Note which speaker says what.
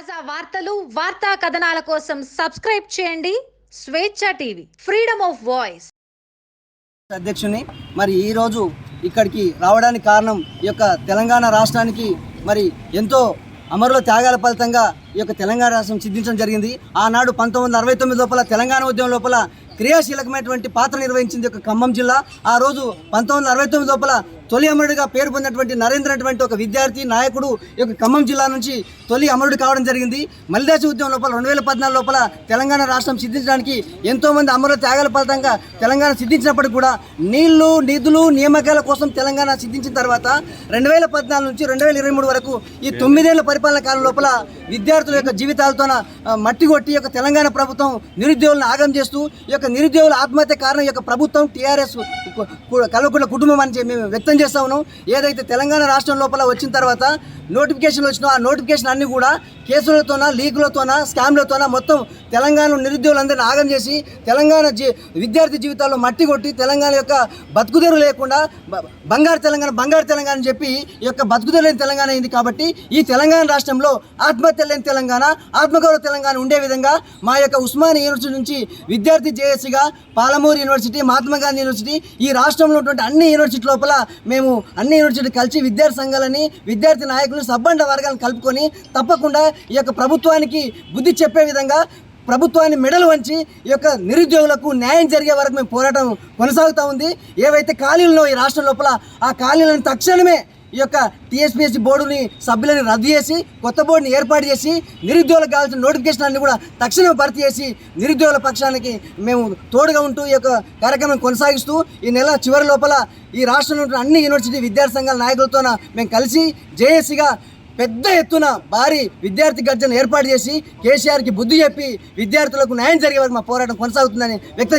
Speaker 1: తాజా వార్తలు వార్తా కథనాల కోసం సబ్స్క్రైబ్ చేయండి స్వేచ్ఛ టీవీ ఫ్రీడమ్ ఆఫ్ వాయిస్.
Speaker 2: అధ్యక్షుని మరి ఈరోజు ఇక్కడికి రావడానికి కారణం ఈ యొక్క తెలంగాణ రాష్ట్రానికి మరి ఎంతో అమరుల త్యాగాల ఫలితంగా ఈ యొక్క తెలంగాణ రాష్ట్రం సిద్ధించడం జరిగింది. ఆనాడు పంతొమ్మిది వందల అరవై తొమ్మిది లోపల తెలంగాణ ఉద్యమం లోపల క్రియాశీలకమైనటువంటి పాత్ర నిర్వహించింది ఒక ఖమ్మం జిల్లా. ఆ రోజు పంతొమ్మిది వందల అరవై తొమ్మిది లోపల తొలి అమరుడిగా పేరు పొందినటువంటి నరేంద్ర అటువంటి ఒక విద్యార్థి నాయకుడు ఈ యొక్క ఖమ్మం జిల్లా నుంచి తొలి అమరుడు కావడం జరిగింది. మలిదాసి ఉద్యమం లోపల రెండు వేల పద్నాలుగు లోపల తెలంగాణ రాష్ట్రం సిద్ధించడానికి ఎంతోమంది అమరుల త్యాగాల ఫలితంగా తెలంగాణ సిద్ధించినప్పటికీ కూడా నీళ్ళు నిధులు నియామకాల కోసం తెలంగాణ సిద్ధించిన తర్వాత రెండు వేల పద్నాలుగు నుంచి రెండు వేల ఇరవై మూడు వరకు ఈ తొమ్మిదేళ్ళ పరిపాలన కాలం లోపల విద్యార్థుల యొక్క జీవితాలతోన మట్టి కొట్టి యొక్క తెలంగాణ ప్రభుత్వం నిరుద్యోగులను ఆగం చేస్తూ ఈ యొక్క నిరుద్యోగుల ఆత్మహత్య కారణం యొక్క ప్రభుత్వం టీఆర్ఎస్ కల్వకుంట్ల కుటుంబం అని మేము వ్యక్తం చేస్తా ఉన్నాం. ఏదైతే తెలంగాణ రాష్ట్రం లోపల వచ్చిన తర్వాత నోటిఫికేషన్ వచ్చినా ఆ నోటిఫికేషన్ అన్ని కూడా కేసులతోన లీకులతోన స్కామ్లతోన మొత్తం తెలంగాణ నిరుద్యోగులందరినీ ఆగం చేసి తెలంగాణ జీ విద్యార్థి జీవితాల్లో మట్టి కొట్టి తెలంగాణ యొక్క బతుకుదేరు లేకుండా బంగారు తెలంగాణ బంగారు తెలంగాణ అని చెప్పి ఈ యొక్క బతుకుదెరు లేని తెలంగాణ అయింది కాబట్టి ఈ తెలంగాణ రాష్ట్రంలో ఆత్మహత్య లేని తెలంగాణ ఆత్మగౌరవ తెలంగాణ ఉండే విధంగా మా యొక్క ఉస్మానియా యూనివర్సిటీ నుంచి విద్యార్థి జేఏసీగా పాలమూరు యూనివర్సిటీ మహాత్మా గాంధీ యూనివర్సిటీ ఈ రాష్ట్రంలో ఉన్నటువంటి అన్ని యూనివర్సిటీ లోపల మేము అన్ని యూనివర్సిటీ కలిసి విద్యార్థి సంఘాలని విద్యార్థి నాయకులు సబ్బండ వర్గాలను కలుపుకొని తప్పకుండా ఈ యొక్క ప్రభుత్వానికి బుద్ధి చెప్పే విధంగా ప్రభుత్వాన్ని మెడలు వంచి ఈ యొక్క నిరుద్యోగులకు న్యాయం జరిగే వరకు మేము పోరాటం కొనసాగుతూ ఉంది. ఏవైతే ఖాళీలు ఈ రాష్ట్రం లోపల ఆ ఖాళీలను తక్షణమే ఈ యొక్క టీఎస్పీఎస్సీ బోర్డుని సభ్యులని రద్దు చేసి కొత్త బోర్డుని ఏర్పాటు చేసి నిరుద్యోగులకు కావాల్సిన నోటిఫికేషన్ అన్ని కూడా తక్షణమే భర్తీ చేసి నిరుద్యోగుల పక్షానికి మేము తోడుగా ఉంటూ ఈ యొక్క కార్యక్రమం కొనసాగిస్తూ ఈ నెల చివరి లోపల ఈ రాష్ట్రంలో ఉన్న అన్ని యూనివర్సిటీ విద్యార్థి సంఘాల నాయకులతోన మేము కలిసి జేఏసీగా పెద్ద ఎత్తున భారీ విద్యార్థి గర్జన ఏర్పాటు చేసి కేసీఆర్కి బుద్ధి చెప్పి విద్యార్థులకు న్యాయం జరిగే వరకు మా పోరాటం కొనసాగుతుందని వ్యక్తం